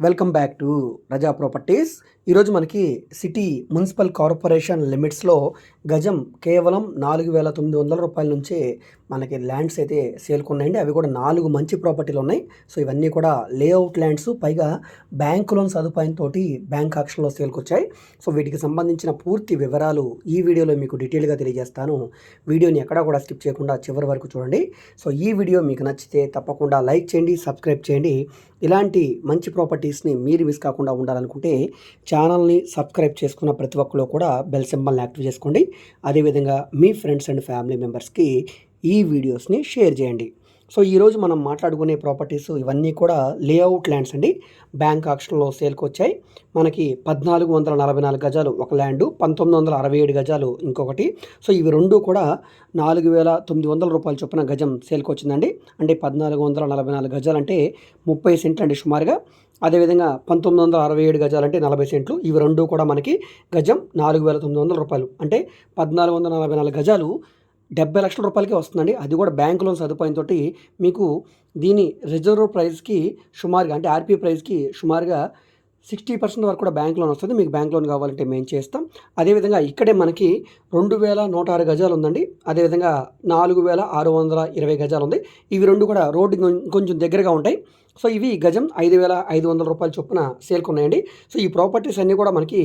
Welcome back to Raza properties. ఈరోజు మనకి city municipal corporation లిమిట్స్లో గజం కేవలం నాలుగు వేల తొమ్మిది వందల రూపాయల నుంచే మనకి ల్యాండ్స్ అయితే సేల్కున్నాయండి అవి కూడా నాలుగు మంచి ప్రాపర్టీలు ఉన్నాయి. సో ఇవన్నీ కూడా లేఅవుట్ ల్యాండ్స్ పైగా బ్యాంక్ లోన్ సదుపాయంతో బ్యాంక్ ఆక్షన్లో సేల్కి వచ్చాయి. సో వీటికి సంబంధించిన పూర్తి వివరాలు ఈ వీడియోలో మీకు డీటెయిల్గా తెలియజేస్తాను. వీడియోని ఎక్కడా కూడా స్కిప్ చేయకుండా చివరి వరకు చూడండి. సో ఈ వీడియో మీకు నచ్చితే తప్పకుండా లైక్ చేయండి సబ్స్క్రైబ్ చేయండి. ఇలాంటి మంచి ప్రాపర్టీస్ని మీరు మిస్ కాకుండా ఉండాలనుకుంటే ఛానల్ని సబ్స్క్రైబ్ చేసుకున్న ప్రతి ఒక్కరు కూడా బెల్ సింబల్ని యాక్టివ్ చేసుకోండి. అదేవిధంగా మీ ఫ్రెండ్స్ అండ్ ఫ్యామిలీ మెంబర్స్కి ఈ వీడియోస్ని షేర్ చేయండి. సో ఈరోజు మనం మాట్లాడుకునే ప్రాపర్టీస్ ఇవన్నీ కూడా లేఅవుట్ ల్యాండ్స్ అండి. బ్యాంక్ ఆక్షన్లో సేల్కి వచ్చాయి మనకి పద్నాలుగు వందల నలభై నాలుగు గజాలు ఒక ల్యాండు పంతొమ్మిది వందల అరవై ఏడు గజాలు ఇంకొకటి. సో ఇవి రెండు కూడా నాలుగు వేల తొమ్మిది వందల రూపాయలు చొప్పున గజం సేల్కి వచ్చిందండి అంటే పద్నాలుగు వందల నలభై నాలుగు గజాలు అంటే ముప్పై సెంట్లు అండి సుమారుగా. అదేవిధంగా పంతొమ్మిది వందల అరవై ఏడు గజాలు అంటే నలభై సెంట్లు. ఇవి రెండు కూడా మనకి గజం నాలుగు వేల తొమ్మిది వందల రూపాయలు. అంటే పద్నాలుగు వందల నలభై నాలుగు గజాలు డెబ్బై లక్షల రూపాయలకే వస్తుందండి. అది కూడా బ్యాంక్ లోన్ సదుపాయంతో మీకు దీని రిజర్వ్ ప్రైస్కి సుమారుగా అంటే ఆర్పీ ప్రైస్కి సుమారుగా సిక్స్టీ పర్సెంట్ వరకు కూడా బ్యాంక్ లోన్ వస్తుంది. మీకు బ్యాంక్ లోన్ కావాలంటే మేము చేస్తాం. అదేవిధంగా ఇక్కడే మనకి రెండు వేల నూట ఆరు గజాలు ఉందండి. అదేవిధంగా నాలుగు వేల ఆరు వందల ఇరవై గజాలు ఉంది. ఇవి రెండు కూడా రోడ్డు కొంచెం దగ్గరగా ఉంటాయి. సో ఇవి గజం ఐదు వేల ఐదు వందల రూపాయల చొప్పున సేల్కి ఉన్నాయండి. సో ఈ ప్రాపర్టీస్ అన్నీ కూడా మనకి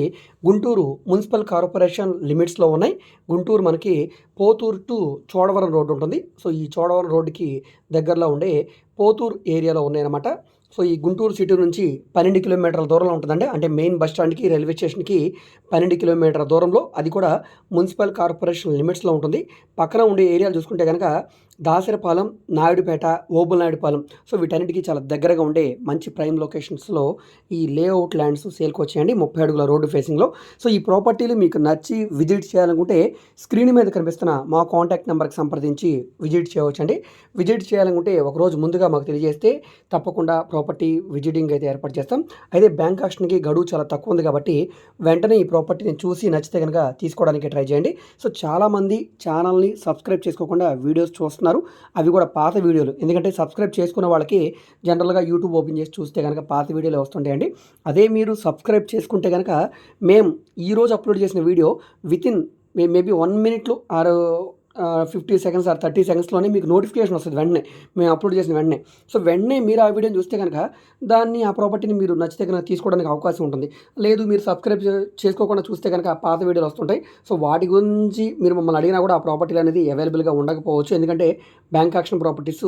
గుంటూరు మున్సిపల్ కార్పొరేషన్ లిమిట్స్లో ఉన్నాయి. గుంటూరు మనకి పోతూరు టు చోడవరం రోడ్డు ఉంటుంది. సో ఈ చోడవరం రోడ్డుకి దగ్గరలో ఉండే పోతూరు ఏరియాలో ఉన్నాయన్నమాట. సో ఈ గుంటూరు సిటీ నుంచి పన్నెండు కిలోమీటర్ల దూరంలో ఉంటుందండి. అంటే మెయిన్ బస్ స్టాండ్కి రైల్వే స్టేషన్కి పన్నెండు కిలోమీటర్ల దూరంలో అది కూడా మున్సిపల్ కార్పొరేషన్ లిమిట్స్లో ఉంటుంది. పక్కన ఉండే ఏరియాలు చూసుకుంటే కనుక దాసరపాలెం నాయుడుపేట ఓబుల్ నాయుడుపాలెం సో వీటన్నిటికీ చాలా దగ్గరగా ఉండే మంచి ప్రైమ్ లొకేషన్స్లో ఈ లేఅవుట్ ల్యాండ్స్ సేల్కి వచ్చాయండి ముప్పై అడుగుల రోడ్డు ఫేసింగ్లో. సో ఈ ప్రాపర్టీలు మీకు నచ్చి విజిట్ చేయాలనుకుంటే స్క్రీన్ మీద కనిపిస్తున్న మా కాంటాక్ట్ నెంబర్కి సంప్రదించి విజిట్ చేయవచ్చండి. విజిట్ చేయాలనుకుంటే ఒకరోజు ముందుగా మాకు తెలియజేస్తే తప్పకుండా ప్రాపర్టీ విజిటింగ్ అయితే ఏర్పాటు చేస్తాం. అయితే బ్యాంక్ ఆక్షన్కి గడువు చాలా తక్కువ ఉంది కాబట్టి వెంటనే ఈ ప్రాపర్టీని చూసి నచ్చితే కనుక తీసుకోవడానికి ట్రై చేయండి. సో చాలామంది ఛానల్ని సబ్స్క్రైబ్ చేసుకోకుండా వీడియోస్ చూస్తున్నారు. అవి కూడా పాత వీడియోలు. ఎందుకంటే సబ్స్క్రైబ్ చేసుకున్న వాళ్ళకి జనరల్గా యూట్యూబ్ ఓపెన్ చేసి చూస్తే కనుక పాత వీడియోలు వస్తుంటాయండి. అదే మీరు సబ్స్క్రైబ్ చేసుకుంటే కనుక మేము ఈరోజు అప్లోడ్ చేసిన వీడియో వితిన్ మేబీ వన్ మినిట్లో ఆరు ఫిఫ్టీ సెకండ్స్ ఆర్ థర్టీ సెకండ్స్లోనే మీకు నోటిఫికేషన్ వస్తుంది వెంటనే. మేము అప్లోడ్ చేసిన వెంటనే. సో వెంటనే మీరు ఆ వీడియోని చూస్తే కనుక దాన్ని ఆ ప్రాపర్టీని మీరు నచ్చితే కనుక తీసుకోవడానికి అవకాశం ఉంటుంది. లేదు మీరు సబ్స్క్రైబ్ చేసుకోకుండా చూస్తే కనుక ఆ పాత వీడియోలు వస్తుంటాయి. సో వాటి గురించి మీరు మమ్మల్ని అడిగినా కూడా ఆ ప్రాపర్టీలు అనేది అవైలబుల్గా ఉండకపోవచ్చు. ఎందుకంటే బ్యాంక్ యాక్షన్ ప్రాపర్టీస్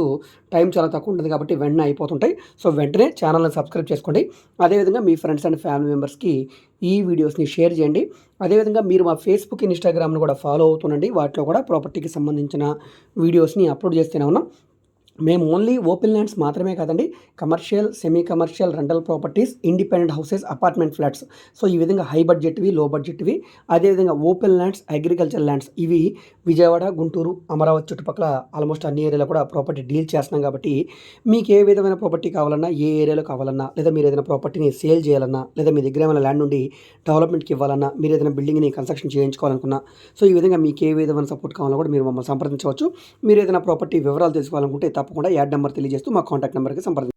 టైం చాలా తక్కువ ఉంటుంది కాబట్టి వెంటనే అయిపోతుంటాయి. సో వెంటనే ఛానల్ని సబ్స్క్రైబ్ చేసుకోండి. అదేవిధంగా మీ ఫ్రెండ్స్ అండ్ ఫ్యామిలీ మెంబర్స్కి ఈ వీడియోస్ని షేర్ చేయండి. అదేవిధంగా మీరు మా ఫేస్బుక్ ఇన్స్టాగ్రామ్ను కూడా ఫాలో అవుతుండండి. వాటిలో కూడా ప్రాపర్టీకి సంబంధించిన వీడియోస్ని అప్లోడ్ చేస్తూనే ఉన్నాం. మేము ఓన్లీ ఓపెన్ ల్యాండ్స్ మాత్రమే కాదండి commercial semi commercial rental properties independent houses apartment flats so ఈ విధంగా హై బడ్జెట్వి లో బడ్జెట్వి అదేవిధంగా ఓపెన్ ల్యాండ్స్ అగ్రికల్చర్ ల్యాండ్స్ ఇవి విజయవాడ గుంటూరు అమరావతి చుట్టుపక్కల ఆల్మోస్ట్ అన్ని ఏరియాలో కూడా ప్రాపర్టీ డీల్ చేస్తున్నాం కాబట్టి మీకు ఏ విధమైన ప్రాపర్టీ కావాలన్నా ఏ ఏరియాలో కావాలన్నా లేదా మీరు ఏదైనా ప్రాపర్టీని సేల్ చేయాలన్నా లేదా మీ దగ్గర ఏమైనా ల్యాండ్ నుండి డెవలప్మెంట్కి ఇవ్వాలన్నా మీరు ఏదైనా బిల్డింగ్ని కన్స్ట్రక్షన్ చేయించుకోవాలనుకున్నా సో ఈ విధంగా మీకు ఏ విధమైన సపోర్ట్ కావాలన్నా కూడా మీరు మమ్మల్ని సంప్రదించవచ్చు. మీరు ఏదైనా ప్రాపర్టీ వివరాలు తెలుసుకోవాలనుకుంటే తప్ప తప్పకుండా యాడ్ నెంబర్ తెలియజేస్తూ మా కాంటాక్ట్ నెంబర్కి సంప్రదించండి.